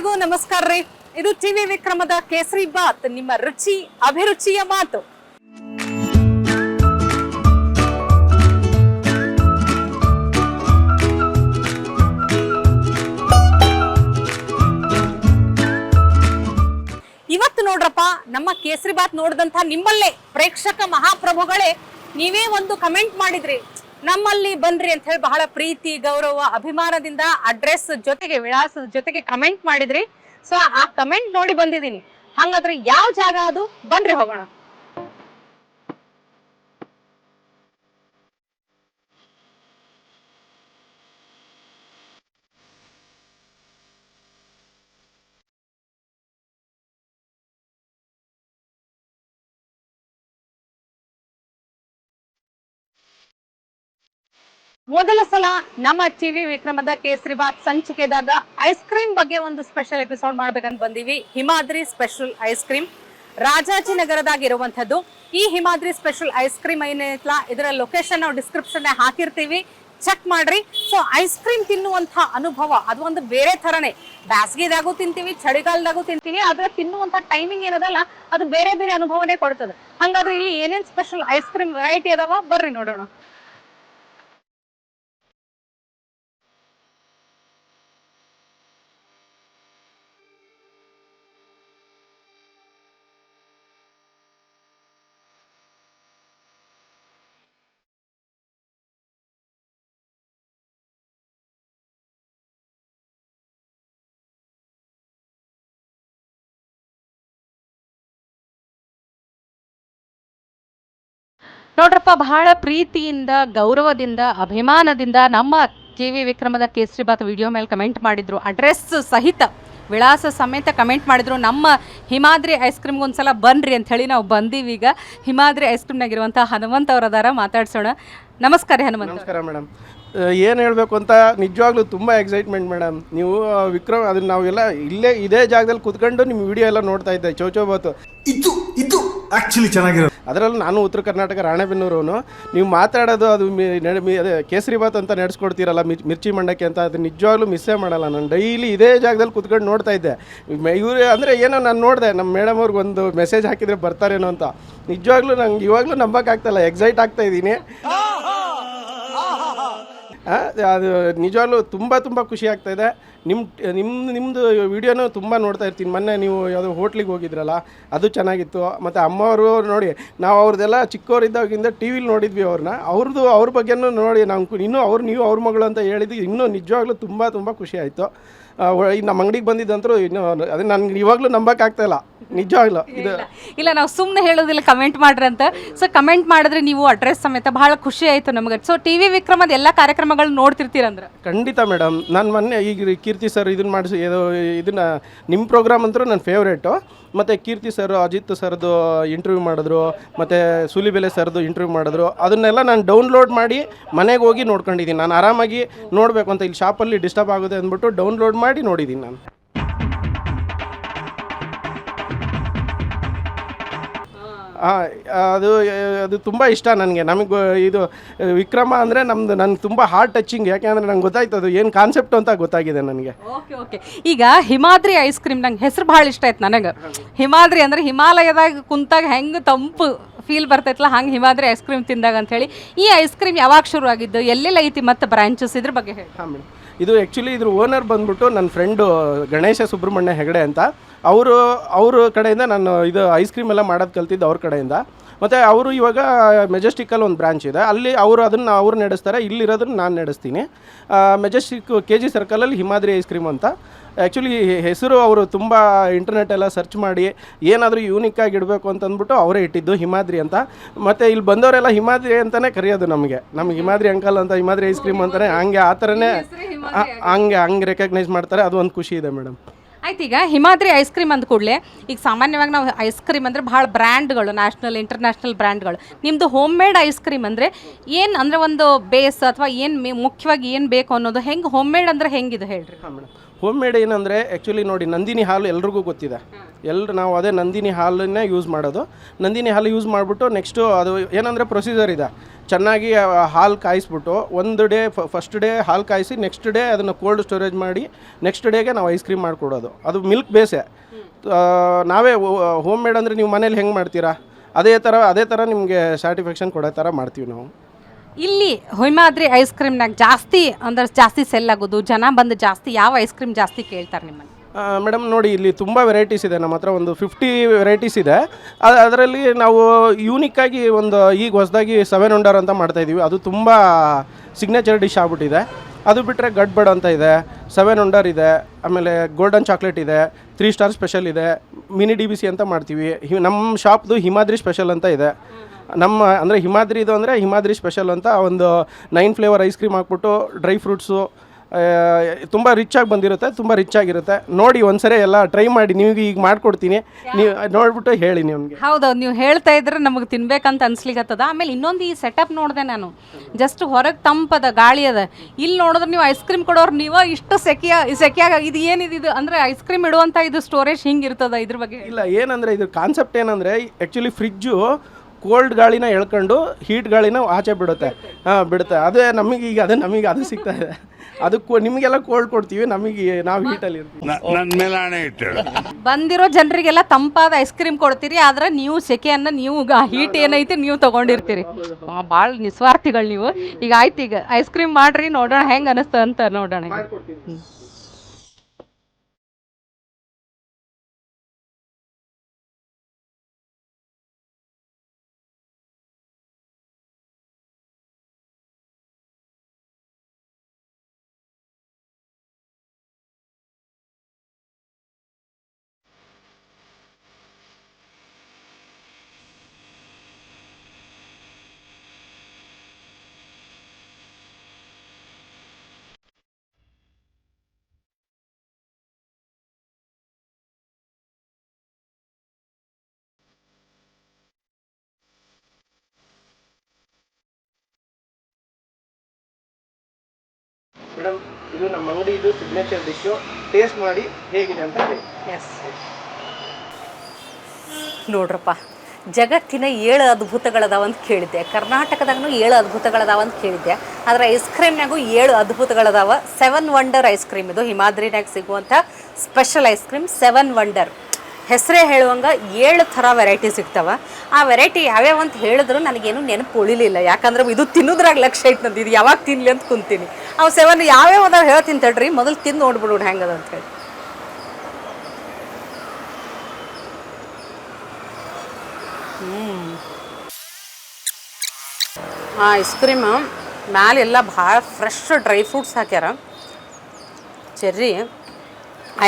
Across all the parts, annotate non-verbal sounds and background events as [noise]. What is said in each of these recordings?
ಎಲ್ಲರಿಗೂ ನಮಸ್ಕಾರ ರೀ. ಇದು ಟಿವಿ ವಿಕ್ರಮದ ಕೇಸರಿ ಬಾತ್. ನಿಮ್ಮ ರುಚಿ, ಅಭಿರುಚಿಯ ಮಾತು. ಇವತ್ತು ನೋಡ್ರಪ್ಪ, ನಮ್ಮ ಕೇಸರಿ ಬಾತ್ ನೋಡಿದಂತ ನಿಮ್ಮಲ್ಲೇ ಪ್ರೇಕ್ಷಕ ಮಹಾಪ್ರಭುಗಳೇ, ನೀವೇ ಒಂದು ಕಮೆಂಟ್ ಮಾಡಿದ್ರಿ. ನಮ್ಮಲ್ಲಿ ಬನ್ರಿ ಅಂತ ಹೇಳಿ ಬಹಳ ಪ್ರೀತಿ, ಗೌರವ, ಅಭಿಮಾನದಿಂದ ಅಡ್ರೆಸ್ ಜೊತೆಗೆ ವಿಳಾಸದ ಜೊತೆಗೆ ಕಮೆಂಟ್ ಮಾಡಿದ್ರಿ. ಸೊ ಆ ಕಮೆಂಟ್ ನೋಡಿ ಬಂದಿದ್ದೀನಿ. ಹಂಗಾದ್ರೆ ಯಾವ ಜಾಗ ಅದು? ಬನ್ರಿ ಹೋಗೋಣ. ಮೊದಲ ಸಲ ನಮ್ಮ TV ವಿಕ್ರಮದ kesari Baat ಸಂಚಿಕೆದಾಗ ice cream ಬಗ್ಗೆ ಒಂದು ಸ್ಪೆಷಲ್ ಎಪಿಸೋಡ್ ಮಾಡ್ಬೇಕಂತ ಬಂದೀವಿ. ಹಿಮಾದ್ರಿ ಸ್ಪೆಷಲ್ ಐಸ್ ಕ್ರೀಮ್ ರಾಜಾಜಿನಗರದಾಗ ಇರುವಂಥದ್ದು ಈ ಹಿಮಾದ್ರಿ ಸ್ಪೆಷಲ್ ಐಸ್ ಕ್ರೀಮ್ ಏನೈತಲ್ಲ ಇದರ ಲೊಕೇಶನ್ ನಾವು ಡಿಸ್ಕ್ರಿಪ್ಷನ್ ಹಾಕಿರ್ತೀವಿ. ಚೆಕ್ ಮಾಡ್ರಿ. ಸೊ ಐಸ್ ಕ್ರೀಮ್ ತಿನ್ನುವಂತ ಅನುಭವ, ಅದು ಒಂದು ಬೇರೆ ತರನೇ ಬ್ಯಾಸಗಿದಾಗೂ ತಿಂತೀವಿ, ಚಳಿಗಾಲದಾಗೂ ತಿಂತೀವಿ, ಆದ್ರೆ ತಿನ್ನುವಂತ ಟೈಮಿಂಗ್ ಏನದಲ್ಲ, ಅದು ಬೇರೆ ಬೇರೆ ಅನುಭವನೇ ಕೊಡ್ತದೆ. ಹಂಗಾದ್ರೆ ಇಲ್ಲಿ ಏನೇನ್ ಸ್ಪೆಷಲ್ ಐಸ್ ಕ್ರೀಮ್ ವೆರೈಟಿ ಅದಾವ, ಬರ್ರಿ ನೋಡೋಣ. ನೋಡ್ರಪ್ಪ ಬಹಳ ಪ್ರೀತಿಯಿಂದ ಗೌರವದಿಂದ ಅಭಿಮಾನದಿಂದ ನಮ್ಮ ಕೆ ವಿ ವಿಕ್ರಮದ ಕೇಸರಿ ಬಾತ್ ವಿಡಿಯೋ ಮೇಲೆ ಕಮೆಂಟ್ ಮಾಡಿದ್ರು. ಅಡ್ರೆಸ್ ಸಹಿತ ವಿಳಾಸ ಸಮೇತ ಕಮೆಂಟ್ ಮಾಡಿದ್ರು. ನಮ್ಮ ಹಿಮಾದ್ರಿ ಐಸ್ ಕ್ರೀಮ್ಗೆ ಒಂದ್ಸಲ ಬನ್ರಿ ಅಂತ ಹೇಳಿ ನಾವು ಬಂದೀವಿ ಈಗ. ಹಿಮಾದ್ರಿ ಐಸ್ ಕ್ರೀಮ್ನಾಗಿರುವಂಥ ಹನುಮಂತ್ ಅವ್ರ ಅದಾರ ಮಾತಾಡ್ಸೋಣ. ನಮಸ್ಕಾರ ಹನುಮಂತ್. ನಮಸ್ಕಾರ ಮೇಡಮ್. ಏನು ಹೇಳಬೇಕು ಅಂತ ನಿಜವಾಗ್ಲೂ ತುಂಬ ಎಕ್ಸೈಟ್ಮೆಂಟ್ ಮೇಡಮ್. ನೀವು ವಿಕ್ರಮ್ ಅದನ್ನ ನಾವೆಲ್ಲ ಇಲ್ಲೇ ಇದೇ ಜಾಗದಲ್ಲಿ ಕುತ್ಕೊಂಡು ನಿಮ್ಮ ವಿಡಿಯೋ ಎಲ್ಲ ನೋಡ್ತಾ ಇದ್ದೆ ಚೌಚೌಬಾತು ಇದು ಇದು ಆಕ್ಚುಲಿ ಚೆನ್ನಾಗಿರೋದು. ಅದರಲ್ಲೂ ನಾನು ಉತ್ತರ ಕರ್ನಾಟಕ ರಾಣೆಬೆನ್ನೂರವನು. ನೀವು ಮಾತಾಡೋದು ಅದು ಮಿ- ನಡೆ- ಮಿ- ಅದೇ ಕೇಸರಿ ಬಾತ್ ಅಂತ ನಡೆಸ್ಕೊಡ್ತೀರಲ್ಲ ಮಿರ್- ಮಿರ್ಚಿ ಮಂಡಕ್ಕೆ ಅಂತ ಅದು ನಿಜವಾಗ್ಲೂ ಮಿಸ್ಸೇ ಮಾಡಲ್ಲ. ನಾನು ಡೈಲಿ ಇದೇ ಜಾಗದಲ್ಲಿ ಕುತ್ಕೊಂಡು ನೋಡ್ತಾ ಇದ್ದೆ. ಇವರು ಅಂದರೆ ಏನೋ ನಾನು ನೋಡಿದೆ ನಮ್ಮ ಮೇಡಮ್ ಅವ್ರಿಗೆ ಒಂದು ಮೆಸೇಜ್ ಹಾಕಿದರೆ ಬರ್ತಾರೇನೋ ಅಂತ. ನಿಜವಾಗ್ಲೂ ನಂಗೆ ಇವಾಗಲೂ ನಂಬಕ್ಕಾಗ್ತಾಯಿಲ್ಲ ಎಕ್ಸೈಟ್ ಆಗ್ತಾ ಇದ್ದೀನಿ. ಅದು ನಿಜವಾಗ್ಲೂ ತುಂಬ ತುಂಬ ಖುಷಿ ಆಗ್ತಾ ಇದೆ. ನಿಮ್ಮ ನಿಮ್ಮ ನಿಮ್ಮದು ವೀಡಿಯೋನೂ ತುಂಬ ನೋಡ್ತಾ ಇರ್ತೀನಿ. ಮೊನ್ನೆ ನೀವು ಯಾವುದೋ ಹೋಟ್ಲಿಗೆ ಹೋಗಿದ್ರಲ್ಲ, ಅದು ಚೆನ್ನಾಗಿತ್ತು. ಮತ್ತು ಅಮ್ಮವರು ನೋಡಿ, ನಾವು ಅವ್ರದ್ದೆಲ್ಲ ಚಿಕ್ಕವರಿದ್ದಾಗಿಂದ ಟಿ ವಿಲಿ ನೋಡಿದ್ವಿ ಅವ್ರನ್ನ ಅವ್ರದ್ದು ಅವ್ರ ಬಗ್ಗೆನೂ ನೋಡಿ ನಾವು ಇನ್ನೂ ಅವ್ರು, ನೀವು ಅವ್ರ ಮಗಳು ಅಂತ ಹೇಳಿದ್ದು ಇನ್ನೂ ನಿಜವಾಗ್ಲೂ ತುಂಬ ತುಂಬ ಖುಷಿ ಆಯಿತು. ನಮ್ಮ ಅಂಗಡಿಗೆ ಬಂದಿದ್ದಂತರೂ ಇನ್ನೂ, ಅದೇ ನನಗೆ ಇವಾಗಲೂ ನಂಬಕ್ಕಾಗ್ತಾ ಇಲ್ಲ. ನಿಜವಾಗ್ಲೂ ಇದು ಇಲ್ಲ ನಾವು ಸುಮ್ಮನೆ ಹೇಳೋದಿಲ್ಲ ಕಮೆಂಟ್ ಮಾಡ್ರಿ ಅಂತ. ಸೊ ಕಮೆಂಟ್ ಮಾಡಿದ್ರೆ ನೀವು ಅಡ್ರೆಸ್ ಸಮೇತ ಬಹಳ ಖುಷಿ ಆಯ್ತು ನಮಗೆ. ಸೊ ಟಿ ವಿ ವಿಕ್ರಮದ ಎಲ್ಲ ಕಾರ್ಯಕ್ರಮಗಳು ನೋಡ್ತಿರ್ತೀರಂದ್ರೆ ಖಂಡಿತ ಮೇಡಮ್ ನಾನು ಮೊನ್ನೆ ಈಗ ಕೀರ್ತಿ ಸರ್ ಇದನ್ನ ಮಾಡಿಸಿ ಇದು ಇದನ್ನ ನಿಮ್ಮ ಪ್ರೋಗ್ರಾಮ್ ಅಂತೂ ನನ್ನ ಫೇವ್ರೇಟು ಮತ್ತು ಕೀರ್ತಿ ಸರ್ ಅಜಿತ್ ಸರ್ದು ಇಂಟರ್ವ್ಯೂ ಮಾಡಿದ್ರು ಮತ್ತು ಸುಲಿಬೆಲೆ ಸರ್ದು ಇಂಟರ್ವ್ಯೂ ಮಾಡಿದ್ರು. ಅದನ್ನೆಲ್ಲ ನಾನು ಡೌನ್ಲೋಡ್ ಮಾಡಿ ಮನೆಗೆ ಹೋಗಿ ನೋಡ್ಕೊಂಡಿದ್ದೀನಿ ನಾನು ಆರಾಮಾಗಿ ನೋಡಬೇಕು ಅಂತ ಇಲ್ಲಿ ಶಾಪಲ್ಲಿ ಡಿಸ್ಟರ್ಬ್ ಆಗುತ್ತೆ ಅಂದ್ಬಿಟ್ಟು ಡೌನ್ಲೋಡ್ ಮಾಡಿ ನೋಡಿದ್ದೀನಿ ನಾನು. ಅದು ಅದು ತುಂಬ ಇಷ್ಟ ನನಗೆ. ನಮಗೆ ಇದು ವಿಕ್ರಮ ಅಂದರೆ ನಮ್ಮದು ನನಗೆ ತುಂಬ ಹಾರ್ಟ್ ಟಚಿಂಗ್ ಯಾಕೆಂದರೆ ನಂಗೆ ಗೊತ್ತಾಯ್ತು ಅದು ಏನು ಕಾನ್ಸೆಪ್ಟ್ ಅಂತ ಗೊತ್ತಾಗಿದೆ ನನಗೆ. Okay okay. ಈಗ ಹಿಮಾದ್ರಿ ಐಸ್ ಕ್ರೀಮ್ ನಂಗೆ ಹೆಸರು ಭಾಳ ಇಷ್ಟ ಆಯ್ತು ನನಗೆ. ಹಿಮಾದ್ರಿ ಅಂದ್ರೆ ಹಿಮಾಲಯದಾಗ ಕುಂತಾಗ ಹೆಂಗೆ ತಂಪು ಫೀಲ್ ಬರ್ತೈತಲ್ಲ ಹಂಗೆ ಹಿಮಾದ್ರಿ ಐಸ್ ಕ್ರೀಮ್ ತಿಂದಾಗ ಅಂತ ಹೇಳಿ ಈ ಐಸ್ ಕ್ರೀಮ್ ಯಾವಾಗ ಶುರು ಆಗಿದ್ದು ಎಲ್ಲೆಲ್ಲ ಐತಿ ಮತ್ತೆ ಬ್ರಾಂಚಸ್ ಇದ್ರ ಬಗ್ಗೆ ಹೇಳಿ. ಹಾಂ ಮೇಡಮ್ ಇದು ಆ್ಯಕ್ಚುಲಿ ಇದ್ರ ಓನರ್ ಬಂದ್ಬಿಟ್ಟು ನನ್ನ ಫ್ರೆಂಡು ಗಣೇಶ ಸುಬ್ರಹ್ಮಣ್ಯ ಹೆಗಡೆ ಅಂತ. ಅವರು ಅವ್ರ ಕಡೆಯಿಂದ ನಾನು ಇದು ಐಸ್ ಕ್ರೀಮ್ ಎಲ್ಲ ಮಾಡೋದು ಕಲ್ತಿದ್ದು ಅವ್ರ ಕಡೆಯಿಂದ. ಮತ್ತು ಅವರು ಇವಾಗ ಮೆಜೆಸ್ಟಿಕ್ಕಲ್ಲಿ ಒಂದು ಬ್ರಾಂಚ್ ಇದೆ. ಅಲ್ಲಿ ಅವರು ಅದನ್ನು ಅವ್ರು ನಡೆಸ್ತಾರೆ. ಇಲ್ಲಿರೋದನ್ನು ನಾನು ನಡೆಸ್ತೀನಿ. ಮೆಜೆಸ್ಟಿಕ್ ಕೆ ಜಿ ಸರ್ಕಲಲ್ಲಿ ಹಿಮಾದ್ರಿ ಐಸ್ ಕ್ರೀಮ್ ಅಂತ. ಆ್ಯಕ್ಚುಲಿ ಹೆಸರು ಅವರು ತುಂಬ ಇಂಟರ್ನೆಟ್ ಎಲ್ಲ ಸರ್ಚ್ ಮಾಡಿ ಏನಾದರೂ ಯೂನಿಕ್ ಆಗಿ ಇಡಬೇಕು ಅಂತಂದ್ಬಿಟ್ಟು ಅವರೇ ಇಟ್ಟಿದ್ದು ಹಿಮಾದ್ರಿ ಅಂತ. ಮತ್ತು ಇಲ್ಲಿ ಬಂದವರೆಲ್ಲ ಹಿಮಾದ್ರಿ ಅಂತಲೇ ಕರೆಯೋದು ನಮಗೆ. ನಮ್ಗೆ ಹಿಮಾದ್ರಿ ಅಂಕಲ್ ಅಂತ ಹಿಮಾದ್ರಿ ಐಸ್ ಕ್ರೀಮ್ ಅಂತಲೇ ಹಂಗೆ ಆ ಥರನೇ ಹಂಗೆ ಹಂಗೆ ರೆಕಗ್ನೈಸ್ ಮಾಡ್ತಾರೆ. ಅದು ಒಂದು ಖುಷಿ ಇದೆ ಮೇಡಮ್ ಆಯ್ತು, ಈಗ ಹಿಮಾದ್ರಿ ಐಸ್ ಕ್ರೀಮ್ ಅಂದ ಕೂಡಲೇ, ಈಗ ಸಾಮಾನ್ಯವಾಗಿ ನಾವು ಐಸ್ ಕ್ರೀಮ್ ಅಂದರೆ ಭಾಳ ಬ್ರ್ಯಾಂಡ್ಗಳು ನ್ಯಾಷನಲ್ ಇಂಟರ್ನ್ಯಾಷನಲ್ ಬ್ರ್ಯಾಂಡ್ಗಳು. ನಿಮ್ಮದು ಹೋಮ್ ಮೇಡ್ ಐಸ್ ಕ್ರೀಮ್ ಅಂದರೆ ಏನು ಅಂದರೆ ಒಂದು ಬೇಸ್ ಅಥವಾ ಏನು ಮುಖ್ಯವಾಗಿ ಏನು ಬೇಕು ಅನ್ನೋದು ಹೆಂಗೆ ಹೋಮ್ ಮೇಡ್ ಅಂದರೆ ಹೆಂಗಿದೆ ಹೇಳ್ರಿ? ಹಾಂ ಮೇಡಮ್ ಹೋಮ್ ಮೇಡ್ ಏನಂದರೆ ಆ್ಯಕ್ಚುಲಿ ನೋಡಿ, ನಂದಿನಿ ಹಾಲು ಎಲ್ರಿಗೂ ಗೊತ್ತಿದೆ. ಎಲ್ಲರೂ ನಾವು ಅದೇ ನಂದಿನಿ ಹಾಲನ್ನೇ ಯೂಸ್ ಮಾಡೋದು. ನಂದಿನಿ ಹಾಲು ಯೂಸ್ ಮಾಡಿಬಿಟ್ಟು ನೆಕ್ಸ್ಟು ಅದು ಏನಂದರೆ ಪ್ರೊಸೀಜರ್ ಇದೆ. ಚೆನ್ನಾಗಿ ಹಾಲು ಕಾಯಿಸ್ಬಿಟ್ಟು ಒಂದು ಡೇ ಫಸ್ಟ್ ಡೇ ಹಾಲು ಕಾಯಿಸಿ ನೆಕ್ಸ್ಟ್ ಡೇ ಅದನ್ನು ಕೋಲ್ಡ್ ಸ್ಟೋರೇಜ್ ಮಾಡಿ ನೆಕ್ಸ್ಟ್ ಡೇಗೆ ನಾವು ಐಸ್ ಕ್ರೀಮ್ ಮಾಡಿಕೊಡೋದು. ಅದು ಮಿಲ್ಕ್ ಬೇಸೇ ನಾವೇ ಹೋಮ್ ಮೇಡ್ ಅಂದರೆ ನೀವು ಮನೇಲಿ ಹೆಂಗೆ ಮಾಡ್ತೀರಾ? ಅದೇ ಥರ ಅದೇ ಥರ ನಿಮಗೆ ಸ್ಯಾಟಿಸ್ಫ್ಯಾಕ್ಷನ್ ಕೊಡೋ ಥರ ಮಾಡ್ತೀವಿ ನಾವು. ಇಲ್ಲಿ ಹೊಯ್ಮಾದ್ರಿ ಐಸ್ ಕ್ರೀಮ್ನಾಗ ಜಾಸ್ತಿ ಅಂದ್ರೆ ಜಾಸ್ತಿ ಸೆಲ್ ಆಗೋದು. ಜನ ಬಂದು ಜಾಸ್ತಿ ಯಾವ ಐಸ್ ಕ್ರೀಮ್ ಜಾಸ್ತಿ ಕೇಳ್ತಾರೆ ನಿಮ್ಮನ್ನು? ಮೇಡಮ್ ನೋಡಿ ಇಲ್ಲಿ ತುಂಬ ವೆರೈಟೀಸ್ ಇದೆ. ನಮ್ಮ ಹತ್ರ ಒಂದು ಫಿಫ್ಟಿ ವೆರೈಟೀಸ್ ಇದೆ. ಅದರಲ್ಲಿ ನಾವು ಯೂನಿಕ್ಕಾಗಿ ಒಂದು ಈಗ ಹೊಸದಾಗಿ ಸೆವೆನ್ ಹಂಡರ್ ಅಂತ ಮಾಡ್ತಾ ಇದೀವಿ. ಅದು ತುಂಬ ಸಿಗ್ನೇಚರ್ ಡಿಶ್ ಆಗ್ಬಿಟ್ಟಿದೆ. ಅದು ಬಿಟ್ಟರೆ ಗಡ್ ಬಡ್ ಅಂತ ಇದೆ. ಸೆವೆನ್ ಹಂಡರ್ ಇದೆ. ಆಮೇಲೆ ಗೋಲ್ಡನ್ ಚಾಕ್ಲೇಟ್ ಇದೆ. ತ್ರೀ ಸ್ಟಾರ್ ಸ್ಪೆಷಲ್ ಇದೆ. ಮಿನಿ ಡಿ ಬಿ ಸಿ ಅಂತ ಮಾಡ್ತೀವಿ. ನಮ್ಮ ಶಾಪ್ದು ಹಿಮಾದ್ರಿ ಸ್ಪೆಷಲ್ ಅಂತ ಇದೆ. ನಮ್ಮ ಅಂದರೆ ಹಿಮಾದ್ರಿದು ಅಂದರೆ ಹಿಮಾದ್ರಿ ಸ್ಪೆಷಲ್ ಅಂತ ಒಂದು ನೈನ್ ಫ್ಲೇವರ್ ಐಸ್ ಕ್ರೀಮ್ ಹಾಕ್ಬಿಟ್ಟು ಡ್ರೈ ಫ್ರೂಟ್ಸು ತುಂಬ ರಿಚ್ ಆಗಿ ಬಂದಿರುತ್ತೆ ತುಂಬ ರಿಚ್ ಆಗಿರುತ್ತೆ. ನೋಡಿ ಒಂದ್ಸರಿ ಎಲ್ಲ ಟ್ರೈ ಮಾಡಿ ನಿಮಗೆ ಈಗ ಮಾಡ್ಕೊಡ್ತೀನಿ. ನೀವು ನೋಡ್ಬಿಟ್ಟು ಹೇಳಿ ನಿಮಗೆ. ಹೌದೌದು ನೀವು ಹೇಳ್ತಾ ಇದ್ರೆ ನಮಗೆ ತಿನ್ಬೇಕಂತ ಅನ್ಸ್ಲಿಕ್ಕತ್ತದ ಆಮೇಲೆ ಇನ್ನೊಂದು ಈ ಸೆಟಪ್ ನೋಡಿದೆ ನಾನು. ಜಸ್ಟ್ ಹೊರಗೆ ತಂಪದ ಗಾಳಿ ಅದ. ಇಲ್ಲಿ ನೋಡಿದ್ರೆ ನೀವು ಐಸ್ ಕ್ರೀಮ್ ಕೊಡೋರು ನೀವು ಇಷ್ಟು ಸೆಕೆಯ ಸೆಕೆಯಾಗ ಇದು ಏನಿದೆ ಇದು ಅಂದರೆ ಐಸ್ ಕ್ರೀಮ್ ಇಡುವಂಥ ಇದು ಸ್ಟೋರೇಜ್ ಹಿಂಗೆ ಇರ್ತದ ಇದ್ರ ಬಗ್ಗೆ ಇಲ್ಲ ಏನಂದ್ರೆ ಇದು ಕಾನ್ಸೆಪ್ಟ್ ಏನಂದರೆ ಆ್ಯಕ್ಚುಲಿ ಫ್ರಿಜ್ಜು ಕೋಲ್ಡ್ ಗಾಳಿನ ಎಳ್ಕೊಂಡು ಹೀಟ್ ಗಾಳಿನ ಆಚೆ ಬಿಡುತ್ತೆ. ಹಾಂ ಬಿಡುತ್ತೆ. ಅದೇ ನಮಗೆ ಈಗ ಅದೇ ನಮಗೆ ಅದು ಸಿಗ್ತಾ ಇದೆ. ಅದಕ್ಕೂ ನಿಮಗೆಲ್ಲ ಕೋಲ್ಡ್ ಕೊಡ್ತೀವಿ ನಮಗೆ ನಾವು ಹೀಟಲ್ಲಿ ಇರ್ತೀವಿ. ಬಂದಿರೋ ಜನರಿಗೆಲ್ಲ ತಂಪಾದ ಐಸ್ ಕ್ರೀಮ್ ಕೊಡ್ತೀರಿ ಆದ್ರೆ ನೀವು ಸೆಕೆಯನ್ನ ನೀವು ಹೀಟ್ ಏನೈತಿ ನೀವು ತಗೊಂಡಿರ್ತೀರಿ. ಭಾಳ ನಿಸ್ವಾರ್ಥಿಗಳು ನೀವು. ಈಗ ಆಯ್ತು ಈಗ ಐಸ್ ಕ್ರೀಮ್ ಮಾಡ್ರಿ ನೋಡೋಣ ಹೆಂಗೆ ಅನಿಸ್ತ ಅಂತ ನೋಡೋಣ ಮೇಡಮ್, ಇದು ನಮ್ಮ ಅಂಗಡಿ, ಇದು ಸಿಗ್ನೇಚರ್ ಡಿಶ್ ಟೇಸ್ಟ್ ಮಾಡಿ ಹೇಗಿದೆ ಅಂತ ಹೇಳಿ. ಎಸ್ ನೋಡ್ರಪ್ಪ, ಜಗತ್ತಿನ ಏಳು ಅದ್ಭುತಗಳದಾವ ಅಂತ ಕೇಳಿದ್ದೆ. ಕರ್ನಾಟಕದಾಗೂ ಏಳು ಅದ್ಭುತಗಳದಾವ ಅಂತ ಕೇಳಿದ್ದೆ. ಆದರೆ ಐಸ್ ಕ್ರೀಮ್ನಾಗೂ ಏಳು ಅದ್ಭುತಗಳದಾವ. ಸೆವೆನ್ ವಂಡರ್ ಐಸ್ ಕ್ರೀಮ್ ಇದು. ಹಿಮಾದ್ರಿನಾಗ ಸಿಗುವಂಥ special ice cream seven wonder ಹೆಸರೇ ಹೇಳುವಂಗ ಏಳು ಥರ ವೆರೈಟಿ ಸಿಗ್ತಾವ. ಆ ವೆರೈಟಿ ಯಾವ್ಯಾವ ಅಂತ ಹೇಳಿದ್ರು ನನಗೇನು ನೆನಪು ಉಳಿಲಿಲ್ಲ. ಯಾಕಂದ್ರೆ ಇದು ತಿನ್ನೋದ್ರಾಗ ಲಕ್ಷ್ಯ ಐತೆ ನಂದು. ಇದು ಯಾವಾಗ ತಿನ್ಲಿ ಅಂತ ಕುಂತೀನಿ. ಅವು ಸೆವೆನ್ ಯಾವ್ಯಾವ ಅದಾವ ಹೇಳ್ತೀನಿ ತಡ್ರಿ. ಮೊದಲು ತಿಂದು ನೋಡ್ಬಿಡೋಣ ಹೆಂಗದ ಅಂತ ಹೇಳಿ. ಆ ಐಸ್ ಕ್ರೀಮ್ ಮ್ಯಾಲೆಲ್ಲ ಭಾಳ ಫ್ರೆಶ್ ಡ್ರೈ ಫ್ರೂಟ್ಸ್ ಹಾಕ್ಯಾರ. ಚೆರ್ರಿ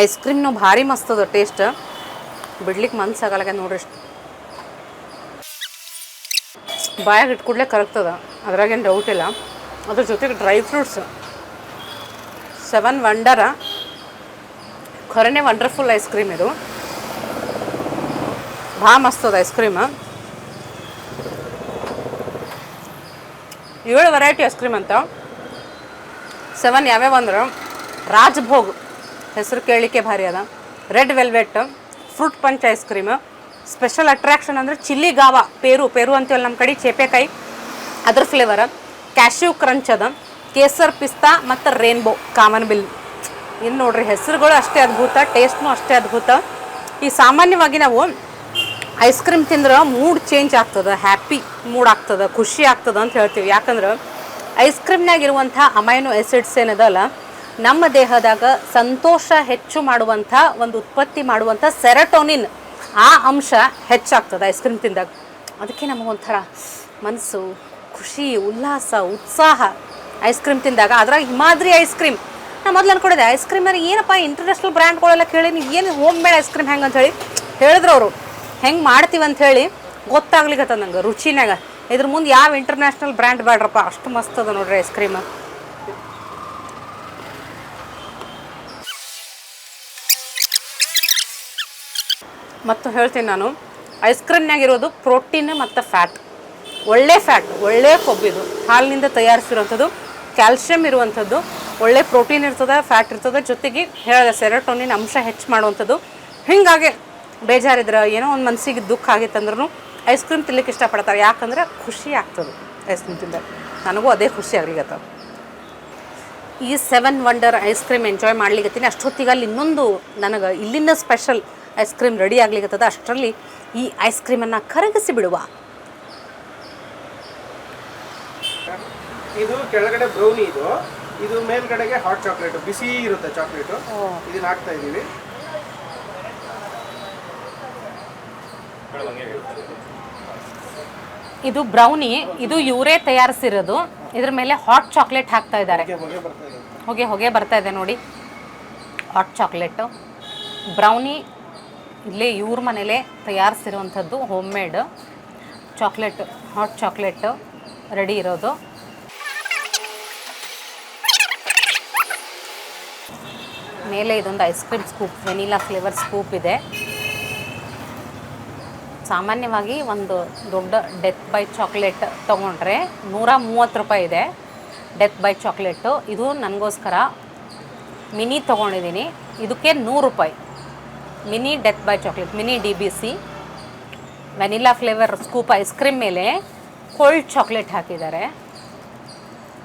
ಐಸ್ ಕ್ರೀಮ್ನು ಭಾರಿ ಮಸ್ತದ ಟೇಸ್ಟ್ ಬಿಡ್ಲಿಕ್ಕೆ ಮನ್ಸಾಗಲ್ಲ ನೋಡ್ರಿ ಬಾಯಾಗ ಇಟ್ಕೊಡ್ಲೆ ಕರಗ್ತದ. ಅದ್ರಾಗೇನು ಡೌಟ್ ಇಲ್ಲ. ಅದ್ರ ಜೊತೆಗೆ ಡ್ರೈ ಫ್ರೂಟ್ಸ್ ಸೆವೆನ್ ವಂಡರ ಖರೇನೆ ವಂಡರ್ಫುಲ್ ಐಸ್ ಕ್ರೀಮ್ ಇದು. ಭಾಳ ಮಸ್ತದ ಐಸ್ ಕ್ರೀಮ್ ಏಳು ವೆರೈಟಿ ಐಸ್ ಕ್ರೀಮ್ ಅಂತ. ಸೆವೆನ್ ಯಾವ್ಯಾವ ಅಂದ್ರೆ? ರಾಜ್ಭೋಗ್. ಹೆಸರು ಕೇಳಲಿಕ್ಕೆ ಭಾರಿ ಅದ. Red velvet fruit punch ice cream special attraction ಅಂದರೆ ಚಿಲ್ಲಿ ಗಾವ, ಪೇರು ಪೇರು ಅಂತೀವಲ್ಲ ನಮ್ಮ ಕಡೆ ಚೇಪೆಕಾಯಿ. ಅದ್ರ ಫ್ಲೇವರ್ ಕ್ಯಾಶ್ಯೂ ಕ್ರಂಚ್ ಅದ, ಕೇಸರ್ ಪಿಸ್ತಾ ಮತ್ತು ರೇನ್ಬೋ ಕಾಮನ್ ಬಿಲ್ ಇನ್ನು ನೋಡ್ರಿ, ಹೆಸರುಗಳು ಅಷ್ಟೇ ಅದ್ಭುತ ಟೇಸ್ಟ್ನು ಅಷ್ಟೇ ಅದ್ಭುತ. ಈ ಸಾಮಾನ್ಯವಾಗಿ ನಾವು ಐಸ್ ಕ್ರೀಮ್ ತಿಂದ್ರೆ ಮೂಡ್ ಚೇಂಜ್ ಆಗ್ತದೆ ಹ್ಯಾಪಿ ಮೂಡ್ ಆಗ್ತದೆ, ಖುಷಿ ಆಗ್ತದೆ ಅಂತ ಹೇಳ್ತೀವಿ. ಯಾಕಂದ್ರೆ ಐಸ್ ಕ್ರೀಮ್ನಾಗಿರುವಂಥ ಅಮೈನೋ ಆಸಿಡ್ಸ್ ಏನದಲ್ಲ ನಮ್ಮ ದೇಹದಾಗ ಸಂತೋಷ ಹೆಚ್ಚು ಮಾಡುವಂಥ ಒಂದು ಉತ್ಪತ್ತಿ ಮಾಡುವಂಥ ಸೆರಟೋನಿನ್ ಆ ಅಂಶ ಹೆಚ್ಚಾಗ್ತದೆ ಐಸ್ ಕ್ರೀಮ್ ತಿಂದಾಗ. ಅದಕ್ಕೆ ನಮಗೊಂಥರ ಮನಸ್ಸು, ಖುಷಿ, ಉಲ್ಲಾಸ, ಉತ್ಸಾಹ ಐಸ್ ಕ್ರೀಮ್ ತಿಂದಾಗ. ಅದ್ರಾಗ ಹಿಮಾದ್ರಿ ಐಸ್ ಕ್ರೀಮ್. ನಾನು ಮೊದಲು ಅನ್ಕೊಂಡಿದ್ದೆ, ಐಸ್ ಕ್ರೀಮ್ನಾಗ ಏನಪ್ಪ ಇಂಟರ್ನ್ಯಾಷನಲ್ ಬ್ರ್ಯಾಂಡ್ಗಳೆಲ್ಲ ಕೇಳಿ, ನೀವು ಏನು ಹೋಮ್ ಮೇಡ್ ಐಸ್ ಕ್ರೀಮ್ ಹೆಂಗೆ? ಅಂತ ಹೇಳಿ ಹೇಳಿದ್ರು ಅವರು. ಹೆಂಗೆ ಮಾಡ್ತೀವಿ? ಅಂತ ಹೇಳಿ ಗೊತ್ತಾಗ್ಲಿಕ್ಕತ್ತ ನಂಗೆ ರುಚಿನಾಗ ಇದ್ರ ಮುಂದೆ ಯಾವ ಇಂಟರ್ನ್ಯಾಷನಲ್ ಬ್ರ್ಯಾಂಡ್ ಬೇಡ್ರಪ್ಪ ಅಷ್ಟು ಮಸ್ತ್ ಅದ ನೋಡ್ರಿ ಐಸ್ ಕ್ರೀಮ್. ಮತ್ತು ಹೇಳ್ತೀನಿ ನಾನು ಐಸ್ ಕ್ರೀಮ್ನಾಗಿರೋದು ಪ್ರೋಟೀನ್ ಮತ್ತು ಫ್ಯಾಟ್ ಒಳ್ಳೆ ಫ್ಯಾಟ್ ಒಳ್ಳೆ ಕೊಬ್ಬಿದು ಹಾಲಿನಿಂದ ತಯಾರಿಸಿರುವಂಥದ್ದು ಕ್ಯಾಲ್ಶಿಯಂ ಇರುವಂಥದ್ದು, ಒಳ್ಳೆ ಪ್ರೋಟೀನ್ ಇರ್ತದೆ ಫ್ಯಾಟ್ ಇರ್ತದೆ. ಜೊತೆಗೆ ಹೇಳಿದೆ ಸೆರೋಟೋನಿನ್ ಅಂಶ ಹೆಚ್ಚು ಮಾಡುವಂಥದ್ದು. ಹಿಂಗಾಗಿ ಬೇಜಾರಿದ್ರೆ ಏನೋ ಒಂದು ಮನಸ್ಸಿಗೆ ದುಃಖ ಆಗಿತ್ತಂದ್ರೂ ಐಸ್ ಕ್ರೀಮ್ ತಿನ್ಲಿಕ್ಕೆ ಇಷ್ಟಪಡ್ತಾರೆ. ಯಾಕಂದ್ರೆ ಖುಷಿ ಆಗ್ತದೆ ಐಸ್ ಕ್ರೀಮ್ ತಿಂದ ನನಗೂ ಅದೇ ಖುಷಿ ಆಗ್ಲಿಕತ್ತ. ಈ seven wonder ice cream enjoy ಮಾಡ್ಲಿಕತ್ತೀನಿ. ಅಷ್ಟೊತ್ತಿಗೆ ಅಲ್ಲಿ ಇನ್ನೊಂದು ನನಗೆ ಇಲ್ಲಿನ ಸ್ಪೆಷಲ್ ಐಸ್ ಕ್ರೀಮ್ ರೆಡಿ ಆಗ್ಲಿಕತ್ತದ. ಅಷ್ಟರಲ್ಲಿ ಈ ಐಸ್ ಕ್ರೀಮನ್ನು ಕರಗಿಸಿ ಬಿಡುವ. ಇದು ಕೆಳಗಡೆ ಬ್ರೌನಿ ಇದು. ಇದು ಮೇಲ್ಗಡೆಗೆ ಹಾಟ್ ಚಾಕ್ಲೇಟ್ ಬಿಸಿ ಇರುತ್ತೆ ಚಾಕ್ಲೇಟು ಇದನ್ನ ಹಾಕ್ತಾ ಇದೀವಿ ಇದು ಬ್ರೌನಿ ಇದು ಇವರೇ ತಯಾರಿಸಿರೋದು. ಇದ್ರ ಮೇಲೆ ಹಾಟ್ ಚಾಕ್ಲೇಟ್ ಹಾಕ್ತಾ ಇದ್ದಾರೆ. ಹೊಗೆ ಹೊಗೆ ಬರ್ತಾ ಇದೆ ನೋಡಿ. ಹಾಟ್ ಚಾಕ್ಲೇಟು ಬ್ರೌನಿ ಇಲ್ಲೇ ಇವ್ರ ಮನೇಲೆ ತಯಾರಿಸಿರುವಂಥದ್ದು home made chocolate hot chocolate ready ಇರೋದು. ಮೇಲೆ ಇದೊಂದು ice cream scoop vanilla flavour scoop ಇದೆ. ಸಾಮಾನ್ಯವಾಗಿ ಒಂದು ದೊಡ್ಡ ಡೆತ್ ಬೈ ಚಾಕ್ಲೇಟ್ ತೊಗೊಂಡ್ರೆ ನೂರ ಮೂವತ್ತು ರೂಪಾಯಿ ಇದೆ. ಡೆತ್ ಬೈ ಚಾಕ್ಲೇಟು ಇದು ನನಗೋಸ್ಕರ. ಮಿನಿ ತೊಗೊಂಡಿದ್ದೀನಿ. ಇದಕ್ಕೆ ನೂರು ರೂಪಾಯಿ. Mini death by chocolate, mini D B C. Vanilla flavour scoop ice cream ಮೇಲೆ ಕೋಲ್ಡ್ ಚಾಕ್ಲೇಟ್ ಹಾಕಿದ್ದಾರೆ.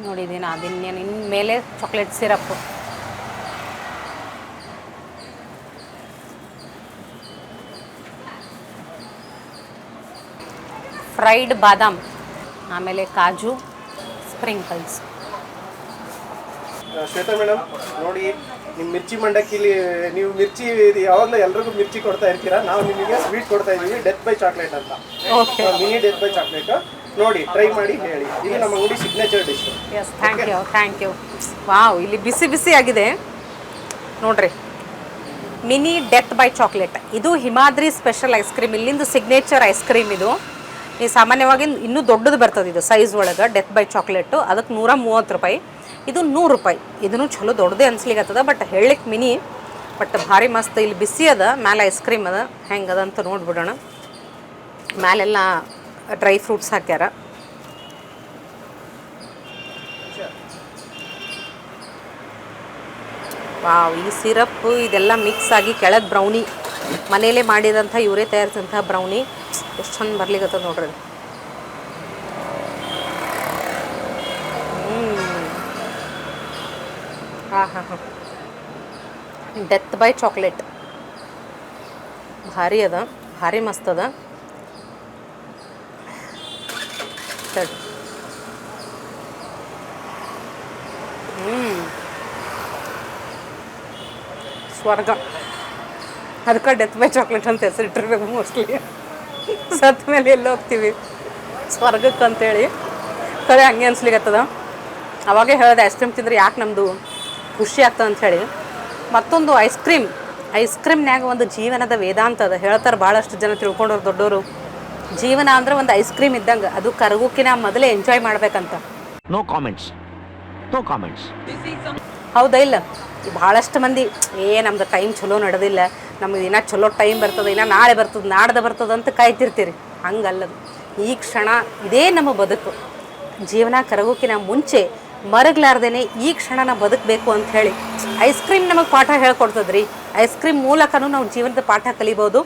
ನೋಡಿದ್ದೀನಿ ಅದಿನ್ನೇನು ಮೇಲೆ ಚಾಕ್ಲೇಟ್ ಸಿರಪ್ಪು ಫ್ರೈಡ್ ಬಾದಾಮ್, ಆಮೇಲೆ ಕಾಜು, ಸ್ಪ್ರಿಂಕಲ್ಸ್. ಶ್ವೇತಾ ಮೇಡಮ್, ನೋಡಿ ನಿಮ್ಮ ಮಿರ್ಚಿ ಮಂಡಕ್ಕಿಲಿ ನೀವು ಮಿರ್ಚಿ ಇದು ಯಾವಾಗಲೂ ಎಲ್ರಿಗೂ ಮಿರ್ಚಿ ಕೊಡ್ತಾ ಇರ್ತೀರಾ? ನಾವು ನಿಮಗೆ ಸ್ವೀಟ್ ಕೊಡ್ತಾ ಇದೀವಿ ಡೆತ್ ಬೈ ಚಾಕ್ಲೇಟ್ ಅಂತ. Okay mini death by chocolate ನೋಡಿ ಟ್ರೈ ಮಾಡಿ ಹೇಳಿ. ಇದು ನಮ್ಮ ಅಂಗಡಿ signature dish yes thank you thank you wow ಇಲ್ಲಿ ಬಿಸಿ ಬಿಸಿ ಆಗಿದೆ. ನೋಡ್ರಿ. ಮಿನಿ ಡೆತ್ ಬೈ ಚಾಕ್ಲೇಟ್ ಇದು ಹಿಮಾದ್ರಿ ಸ್ಪೆಷಲ್ ಐಸ್ ಕ್ರೀಮ್ ಇಲ್ಲಿಂದ ಸಿಗ್ನೇಚರ್ ಐಸ್ ಕ್ರೀಮ್ ಇದು. ಈ ಸಾಮಾನ್ಯವಾಗಿ ಇನ್ನೂ ದೊಡ್ಡದು ಬರ್ತದೆ ಇದು ಸೈಜ್ ಒಳಗೆ ಡೆತ್ ಬೈ ಚಾಕ್ಲೇಟು ಅದಕ್ಕೆ ನೂರ ಮೂವತ್ತು ರೂಪಾಯಿ. ಇದು ನೂರು ರೂಪಾಯಿ. ಇದನ್ನು ಚಲೋ ದೊಡ್ಡದೇ ಅನ್ಸ್ಲಿಕ್ಕತ್ತದ ಬಟ್ ಹೇಳಲಿಕ್ಕೆ ಮಿನಿ ಬಟ್ ಭಾರಿ ಮಸ್ತ್. ಇಲ್ಲಿ ಬಿಸಿ ಅದ, ಮ್ಯಾಲೆ ಐಸ್ ಕ್ರೀಮ್ ಅದ, ಹೆಂಗೆ ಅದ ಅಂತ ನೋಡ್ಬಿಡೋಣ. ಮ್ಯಾಲೆಲ್ಲ ಡ್ರೈ ಫ್ರೂಟ್ಸ್ ಹಾಕ್ಯಾರ. ವಾವ್, ಈ ಸಿರಪ್ ಇದೆಲ್ಲ ಮಿಕ್ಸ್ ಆಗಿ ಕೆಳಗೆ ಬ್ರೌನಿ ಮನೇಲೇ ಮಾಡಿದಂಥ, ಇವರೇ ತಯಾರಿಸಿದಂಥ ಬ್ರೌನಿ ಎಷ್ಟು ಚಂದ ಬರ್ಲಿಕ್ಕೆ ನೋಡ್ರಿ. ಹಾಂ ಹಾಂ ಹಾಂ. ಡೆತ್ ಬೈ ಚಾಕ್ಲೇಟ್ ಭಾರಿ ಅದ, ಭಾರಿ ಮಸ್ತ್ ಅದ. ಹ್ಞೂ ಸ್ವರ್ಗ. ಅದಕ್ಕೆ ಡೆತ್ ಬೈ ಚಾಕ್ಲೇಟ್ ಅಂತ ಹೆಸರಿಟ್ಟಿರ್ಬೇಕು ಮೋಸ್ಟ್ಲಿ ಸತ್ ಮೇಲೆ ಎಲ್ಲ ಹೋಗ್ತೀವಿ? ಸ್ವರ್ಗಕ್ಕೆ ಅಂತೇಳಿ ಕರೆ, ಹಂಗೆ ಅನ್ಸ್ಲಿಕ್ಕತ್ತದ ಅವಾಗೇ ಹೇಳಿದೆ ಐಸ್ ಕ್ರೀಮ್ ತಿಂದ್ರೆ ಯಾಕೆ ನಮ್ಮದು ಖುಷಿ ಆಗ್ತದೆ ಹೇಳಿ ಮತ್ತೊಂದು ಐಸ್ ಕ್ರೀಮ್ ಐಸ್ ಕ್ರೀಮ್ನ್ಯಾಗ ಒಂದು ಜೀವನದ ವೇದಾಂತ ಅದ. ಹೇಳ್ತಾರೆ ಭಾಳಷ್ಟು ಜನ ತಿಳ್ಕೊಂಡವ್ರು ದೊಡ್ಡವರು ಜೀವನ ಅಂದ್ರೆ ಒಂದು ಐಸ್ ಕ್ರೀಮ್ ಇದ್ದಂಗೆ ಅದು ಕರಗೋಕಿನ ಮೊದಲೇ ಎಂಜಾಯ್ ಮಾಡ್ಬೇಕಂತ. ನೋ ಕಾಮೆಂಟ್ಸ್ ನೋ ಕಾಮೆಂಟ್ಸ್ ಹೌದಾ ಇಲ್ಲ? ಭಾಳಷ್ಟು ಮಂದಿ ಏ ನಮ್ದು ಟೈಮ್ ಚಲೋ ನಡೆದಿಲ್ಲ ನಮ್ಗೆ ಇನ್ನೂ ಚಲೋ ಟೈಮ್ ಬರ್ತದೆ ಇನ್ನು ನಾಳೆ ಬರ್ತದೆ ನಾಡ್ದು ಬರ್ತದೆ ಅಂತ ಕಾಯ್ತಿರ್ತೀರಿ. ಹಂಗಲ್ಲದು. ಈ ಕ್ಷಣ ಇದೇ ನಮ್ಮ ಬದುಕು. ಜೀವನ ಕರಗೋಕಿನ ಮುಂಚೆ ಮರಗ್ಲಾರ್ದೇನೆ ಈ ಕ್ಷಣನ ಬದುಕಬೇಕು ಅಂತ ಹೇಳಿ. ಐಸ್ ಕ್ರೀಮ್ ನಮಗೆ ಪಾಠ ಹೇಳ್ಕೊಡ್ತದ್ರಿ. ಐಸ್ ಕ್ರೀಮ್ ಮೂಲಕನೂ ನಾವು ಜೀವನದ ಪಾಠ ಕಲಿಬೋದು.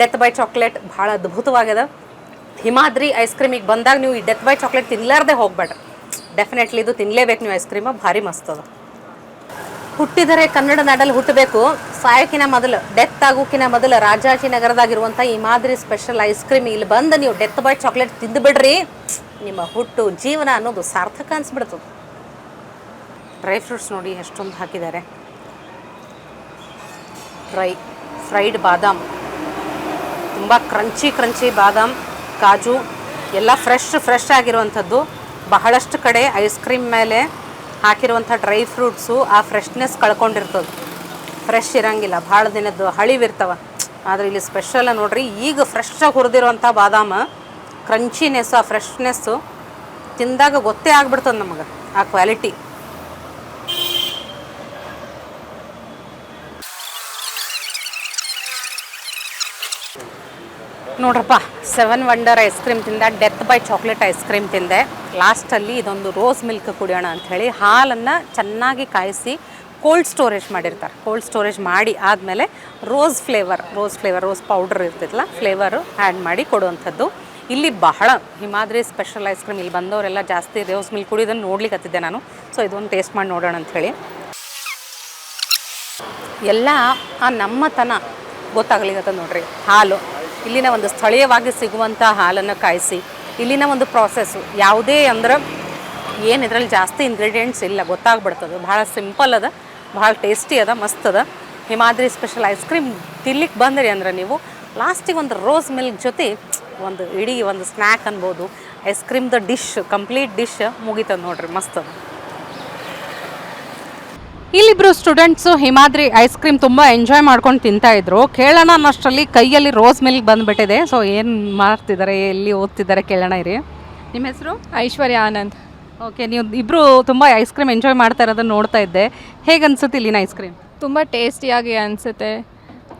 ಡೆತ್ ಬೈ ಚಾಕ್ಲೇಟ್ ಭಾಳ ಅದ್ಭುತವಾಗ್ಯದ. ಹಿಮಾದ್ರಿ ಐಸ್ ಕ್ರೀಮಿಗೆ ಬಂದಾಗ ನೀವು ಈ ಡೆತ್ ಬೈ ಚಾಕ್ಲೇಟ್ ತಿನ್ಲಾರ್ದೆ ಹೋಗ್ಬೇಡ ಡೆಫಿನೆಟ್ಲಿ ಇದು ತಿನ್ನಲೇಬೇಕು ನೀವು ಐಸ್ ಕ್ರೀಮ, ಭಾರಿ ಮಸ್ತ್ ಅದು. ಹುಟ್ಟಿದರೆ ಕನ್ನಡ ನಾಡಲ್ಲಿ ಹುಟ್ಟಬೇಕು. ಸಾಯೋಕಿನ ಮೊದಲು, ಡೆತ್ ಆಗೋಕಿನ ಮೊದಲು ರಾಜಾಜಿನಗರದಾಗಿರುವಂಥ ಈ ಮಾದರಿ ಸ್ಪೆಷಲ್ ಐಸ್ ಕ್ರೀಮ್ ಇಲ್ಲಿ ಬಂದು ನೀವು ಡೆತ್ ಬೈ ಚಾಕ್ಲೇಟ್ ತಿಂದುಬಿಡ್ರಿ ನಿಮ್ಮ ಹುಟ್ಟು ಜೀವನ ಅನ್ನೋದು ಸಾರ್ಥಕ ಅನ್ಸ್ಬಿಡ್ತದೆ. ಡ್ರೈ ಫ್ರೂಟ್ಸ್ ನೋಡಿ ಎಷ್ಟೊಂದು ಹಾಕಿದ್ದಾರೆ. ಡ್ರೈ ಫ್ರೈಡ್ ಬಾದಾಮ್. ತುಂಬ ಕ್ರಂಚಿ ಕ್ರಂಚಿ ಬಾದಾಮ್, ಕಾಜು, ಎಲ್ಲ ಫ್ರೆಶ್ ಫ್ರೆಶ್ ಆಗಿರುವಂಥದ್ದು. ಬಹಳಷ್ಟು ಕಡೆ ಐಸ್ ಕ್ರೀಮ್ ಮೇಲೆ ಹಾಕಿರುವಂಥ ಡ್ರೈ ಫ್ರೂಟ್ಸು ಆ ಫ್ರೆಶ್ನೆಸ್ ಕಳ್ಕೊಂಡಿರ್ತದೆ. ಫ್ರೆಶ್ ಇರೋಂಗಿಲ್ಲ. ಭಾಳ ದಿನದ್ದು ಹಳಿವಿರ್ತಾವೆ ಆದರೆ ಇಲ್ಲಿ ಸ್ಪೆಷಲ್ ನೋಡ್ರಿ, ಈಗ ಫ್ರೆಶ್ಶಾಗಿ ಹುರಿದಿರುವಂಥ ಬಾದಾಮ ಕ್ರಂಚಿನೆಸ್ಸು ಆ ಫ್ರೆಶ್ನೆಸ್ಸು ತಿಂದಾಗ ಗೊತ್ತೇ ಆಗ್ಬಿಡ್ತದೆ ನಮಗೆ, ಆ ಕ್ವಾಲಿಟಿ ನೋಡ್ರಪ್ಪ ಸೆವೆನ್ ವಂಡರ್ ಐಸ್ ಕ್ರೀಮ್ ತಿಂದೆ death by chocolate ice cream ತಿಂದೆ. ಲಾಸ್ಟಲ್ಲಿ ಇದೊಂದು ರೋಸ್ ಮಿಲ್ಕ್ ಕುಡಿಯೋಣ ಅಂಥೇಳಿ ಹಾಲನ್ನು ಚೆನ್ನಾಗಿ ಕಾಯಿಸಿ ಕೋಲ್ಡ್ ಸ್ಟೋರೇಜ್ ಮಾಡಿರ್ತಾರೆ. ಕೋಲ್ಡ್ ಸ್ಟೋರೇಜ್ ಮಾಡಿ ಆದಮೇಲೆ rose flavour rose flavour rose powder ಇರ್ತೈತಲ್ಲ ಫ್ಲೇವರು ಆ್ಯಡ್ ಮಾಡಿ ಕೊಡುವಂಥದ್ದು. ಇಲ್ಲಿ ಬಹಳ ಹಿಮಾದ್ರಿ ಸ್ಪೆಷಲ್ ಐಸ್ ಕ್ರೀಮ್ ಇಲ್ಲಿ ಬಂದವರೆಲ್ಲ ಜಾಸ್ತಿ ರೋಸ್ ಮಿಲ್ಕ್ ಕುಡಿಯೋದನ್ನು ನೋಡ್ಲಿಕ್ಕೆ ಹತ್ತಿದ್ದೆ ನಾನು. ಸೊ ಇದೊಂದು ಟೇಸ್ಟ್ ಮಾಡಿ ನೋಡೋಣ ಅಂತ ಹೇಳಿ. ಎಲ್ಲ ಆ ನಮ್ಮತನ ಗೊತ್ತಾಗ್ಲಿಕ್ಕೆ ನೋಡ್ರಿ, ಹಾಲು. ಇಲ್ಲಿನ ಒಂದು ಸ್ಥಳೀಯವಾಗಿ ಸಿಗುವಂಥ ಹಾಲನ್ನು ಕಾಯಿಸಿ, ಇಲ್ಲಿನ ಒಂದು ಪ್ರಾಸೆಸ್ಸು ಯಾವುದೇ ಅಂದ್ರೆ ಏನು ಇದರಲ್ಲಿ ಜಾಸ್ತಿ ಇಂಗ್ರೀಡಿಯೆಂಟ್ಸ್ ಇಲ್ಲ, ಗೊತ್ತಾಗ್ಬಿಡ್ತದೆ. ಭಾಳ ಸಿಂಪಲ್ ಅದ ಭಾಳ ಟೇಸ್ಟಿ ಅದ, ಮಸ್ತ್ ಅದ. ಹಿಮಾದ್ರಿ ಸ್ಪೆಷಲ್ ಐಸ್ ಕ್ರೀಮ್ ತಿನ್ಲಿಕ್ಕೆ ಬಂದ್ರಿ ಅಂದ್ರೆ ನೀವು ಲಾಸ್ಟಿಗೆ ಒಂದು ರೋಸ್ ಮಿಲ್ಕ್ ಜೊತೆ ಒಂದು ಇಡೀ ಒಂದು ಸ್ನ್ಯಾಕ್ ಅನ್ಬೋದು. ಐಸ್ ಕ್ರೀಮ್ದ ಡಿಶ್ ಕಂಪ್ಲೀಟ್ ಡಿಶ್ ಮುಗಿತದೆ ನೋಡ್ರಿ, ಮಸ್ತ್ ಅದ. ಇಲ್ಲಿಬ್ರು ಸ್ಟೂಡೆಂಟ್ಸು ಹಿಮಾದ್ರಿ ಐಸ್ ಕ್ರೀಮ್ ತುಂಬ ಎಂಜಾಯ್ ಮಾಡ್ಕೊಂಡು ತಿಂತಾ ಇದ್ರು. ಕೇಳೋಣ ಅನ್ನೋಷ್ಟರಲ್ಲಿ ಕೈಯಲ್ಲಿ ರೋಸ್ ಮಿಲ್ಕ್ ಬಂದ್ಬಿಟ್ಟಿದೆ. ಸೊ ಏನು ಮಾಡ್ತಿದ್ದಾರೆ ಎಲ್ಲಿ ಓದ್ತಿದ್ದಾರೆ ಕೇಳೋಣ ಇರಿ. ನಿಮ್ಮ ಹೆಸರು? ಐಶ್ವರ್ಯ ಆನಂದ್. ಓಕೆ ನೀವು ಇಬ್ರು ತುಂಬ ಐಸ್ ಕ್ರೀಮ್ ಎಂಜಾಯ್ ಮಾಡ್ತಾ ಇರೋದನ್ನ ನೋಡ್ತಾ ಇದ್ದೆ. ಹೇಗೆ ಅನ್ಸುತ್ತೆ ಇಲ್ಲಿನ ಐಸ್ ಕ್ರೀಮ್ ತುಂಬ ಟೇಸ್ಟಿಯಾಗಿ ಅನಿಸುತ್ತೆ.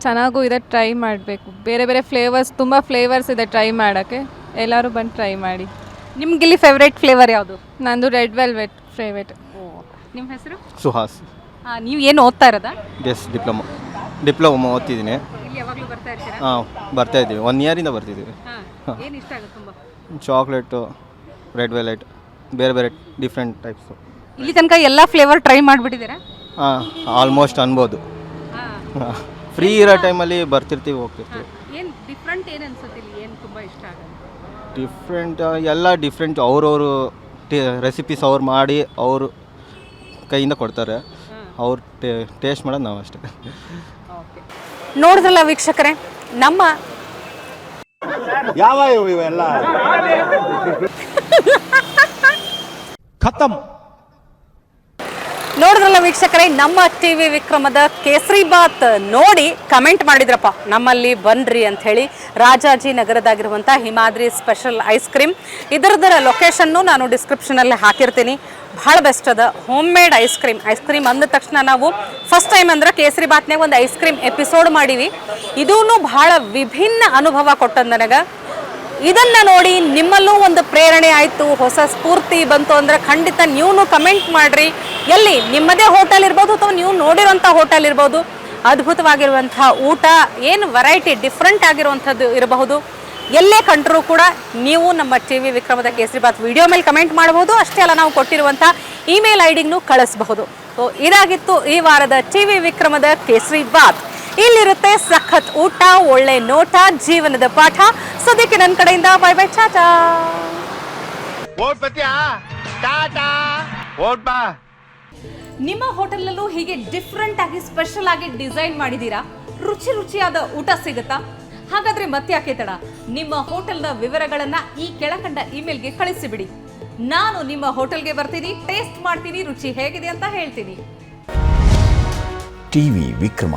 ಚೆನ್ನಾಗೂ ಇದೆ ಟ್ರೈ ಮಾಡಬೇಕು. ಬೇರೆ ಬೇರೆ ಫ್ಲೇವರ್ಸ್ ತುಂಬ ಫ್ಲೇವರ್ಸ್ ಇದೆ ಟ್ರೈ ಮಾಡೋಕ್ಕೆ. ಎಲ್ಲರೂ ಬಂದು ಟ್ರೈ ಮಾಡಿ. ನಿಮ್ಗೆ ಇಲ್ಲಿ ಫೇವ್ರೇಟ್ ಫ್ಲೇವರ್ ಯಾವುದು? ನಂದು ರೆಡ್ ವೆಲ್ವೆಟ್ ಫೇವ್ರೇಟ್ ನಿಮ್ಮ ಹೆಸರು? ಸುಹಾಸ್. ನೀವು ಏನು ಓದ್ತಾ ಇರೋದಾ? ಎಸ್ ಡಿಪ್ಲೊಮಾ ಡಿಪ್ಲೊಮಾ ಓದ್ತಿದ್ದೀನಿ. ಯಾವಾಗಲೂ ಬರ್ತಾ ಇರ್ತೀರಾ? ಹಾಂ ಬರ್ತಾ ಇದ್ದೀವಿ. ಒನ್ ಇಯರಿಂದ ಬರ್ತಿದ್ದೀವಿ. ಹಾಂ ಏನು ಇಷ್ಟ ಆಗುತ್ತೆ ತುಂಬ? ಚಾಕ್ಲೇಟು ರೆಡ್ ವೆಲೈಟ್ ಬೇರೆ ಬೇರೆ ಡಿಫ್ರೆಂಟ್ ಟೈಪ್ಸು ಇಲ್ಲಿ ತನಕ ಎಲ್ಲ ಫ್ಲೇವರ್ ಟ್ರೈ ಮಾಡಿಬಿಟ್ಟಿದ್ದೀರಾ? ಹಾಂ ಆಲ್ಮೋಸ್ಟ್ ಅನ್ಬೋದು. ಹಾಂ. ಫ್ರೀ ಇರೋ ಟೈಮಲ್ಲಿ ಬರ್ತಿರ್ತೀವಿ ಹೋಗ್ತಿರ್ತೀವಿ. ಏನು ಡಿಫ್ರೆಂಟ್ ಏನು ಅನ್ಸುತ್ತೆ ಇಲ್ಲಿ? ಏನು ತುಂಬ ಇಷ್ಟ ಆಗುತ್ತೆ? ಡಿಫ್ರೆಂಟ್ ಎಲ್ಲ ಡಿಫ್ರೆಂಟ್ ಅವ್ರವರು ರೆಸಿಪೀಸ್ ಅವ್ರು ಮಾಡಿ ಅವರು ಕೈಯಿಂದ ಕೊಡ್ತಾರೆ. ಅವ್ರು ಟೇಸ್ಟ್ ಮಾಡೋದು ನಾವು ಅಷ್ಟೇ. ನೋಡಿದ್ರಲ್ಲ ವೀಕ್ಷಕರೇ ನಮ್ಮ ಯಾವ ಇವೆಲ್ಲ? [laughs] ಖತಮ್. ನೋಡಿದ್ರಲ್ಲ ವೀಕ್ಷಕರೇ, ನಮ್ಮ ಟಿ ವಿ ವಿಕ್ರಮದ ಕೇಸರಿ ಬಾತ್ ನೋಡಿ ಕಮೆಂಟ್ ಮಾಡಿದ್ರಪ್ಪ. ನಮ್ಮಲ್ಲಿ ಬನ್ರಿ ಅಂತ ಹೇಳಿ ರಾಜಾಜಿ ನಗರದಾಗಿರುವಂಥ ಹಿಮಾದ್ರಿ ಸ್ಪೆಷಲ್ ಐಸ್ ಕ್ರೀಮ್. ಇದರದರ ಲೊಕೇಶನ್ನು ನಾನು ಡಿಸ್ಕ್ರಿಪ್ಷನಲ್ಲಿ ಹಾಕಿರ್ತೀನಿ. ಭಾಳ ಬೆಸ್ಟ್ ಅದ. Home made ice cream. Ice cream ಅಂದ ತಕ್ಷಣ ನಾವು ಫಸ್ಟ್ ಟೈಮ್ ಅಂದ್ರೆ ಕೇಸರಿ ಬಾತ್ನಾಗ ಒಂದು ಐಸ್ ಕ್ರೀಮ್ ಎಪಿಸೋಡ್ ಮಾಡೀವಿ. ಇದೂ ಭಾಳ ವಿಭಿನ್ನ ಅನುಭವ ಕೊಟ್ಟದ ನನಗೆ. ಇದನ್ನ ನೋಡಿ ನಿಮ್ಮಲ್ಲೂ ಒಂದು ಪ್ರೇರಣೆ ಆಯಿತು. ಹೊಸ ಸ್ಫೂರ್ತಿ ಬಂತು ಅಂದ್ರೆ ಖಂಡಿತ ನೀವು ಕಮೆಂಟ್ ಮಾಡ್ರಿ. ಎಲ್ಲಿ? ನಿಮ್ಮದೇ ಹೋಟೆಲ್ ಇರ್ಬೋದು ಅಥವಾ ನೀವು ನೋಡಿರೋಂಥ ಹೋಟೆಲ್ ಇರ್ಬೋದು. ಅದ್ಭುತವಾಗಿರುವಂಥ ಊಟ, ಏನು ವೆರೈಟಿ ಡಿಫ್ರೆಂಟ್ ಆಗಿರುವಂಥದ್ದು ಇರಬಹುದು. ಎಲ್ಲೇ ಕಂಡರೂ ಕೂಡ ನೀವು ನಮ್ಮ ಟಿ ವಿ ವಿಕ್ರಮದ ಕೇಸರಿ ಬಾತ್ ವಿಡಿಯೋ ಮೇಲೆ ಕಮೆಂಟ್ ಮಾಡಬಹುದು ಅಷ್ಟೇ ಅಲ್ಲ, ನಾವು ಕೊಟ್ಟಿರುವಂಥ ಇಮೇಲ್ ಐ ಡಿಗ್ನು ಕಳಿಸಬಹುದು. ಸೊ ಇದಾಗಿತ್ತು ಈ ವಾರದ ಟಿ ವಿ ವಿಕ್ರಮದ ಕೇಸರಿ ಬಾತ್ ಇಲ್ಲಿರುತ್ತೆ ಸಖತ್ ಊಟ ಒಳ್ಳೆ ನೋಟ ಜೀವನದ ಪಾಠ. ಸದ್ಯಕ್ಕೆ ನನ್ನ ಕಡೆಯಿಂದ ಬೈ ಬೈ ಟಾಟಾ. ನಿಮ್ಮ ಹೋಟೆಲ್ನಲ್ಲೂ ಹೀಗೆ ಡಿಫ್ರೆಂಟ್ ಆಗಿ ಸ್ಪೆಷಲ್ ಆಗಿ ಡಿಸೈನ್ ಮಾಡಿದ್ದೀರಾ ರುಚಿ ರುಚಿಯಾದ ಊಟ ಸಿಗುತ್ತಾ? ಹಾಗಾದ್ರೆ ಮತ್ತ್ಯಾಕೆ ತಡ? ನಿಮ್ಮ ಹೋಟೆಲ್ನ ವಿವರಗಳನ್ನ ಈ ಕೆಳಕಂಡ ಇಮೇಲ್ಗೆ ಕಳಿಸಿಬಿಡಿ. ನಾನು ನಿಮ್ಮ ಹೋಟೆಲ್ಗೆ ಬರ್ತೀನಿ ಟೇಸ್ಟ್ ಮಾಡ್ತೀನಿ ರುಚಿ ಹೇಗಿದೆ ಅಂತ ಹೇಳ್ತೀನಿ. ಟಿವಿ ವಿಕ್ರಮ.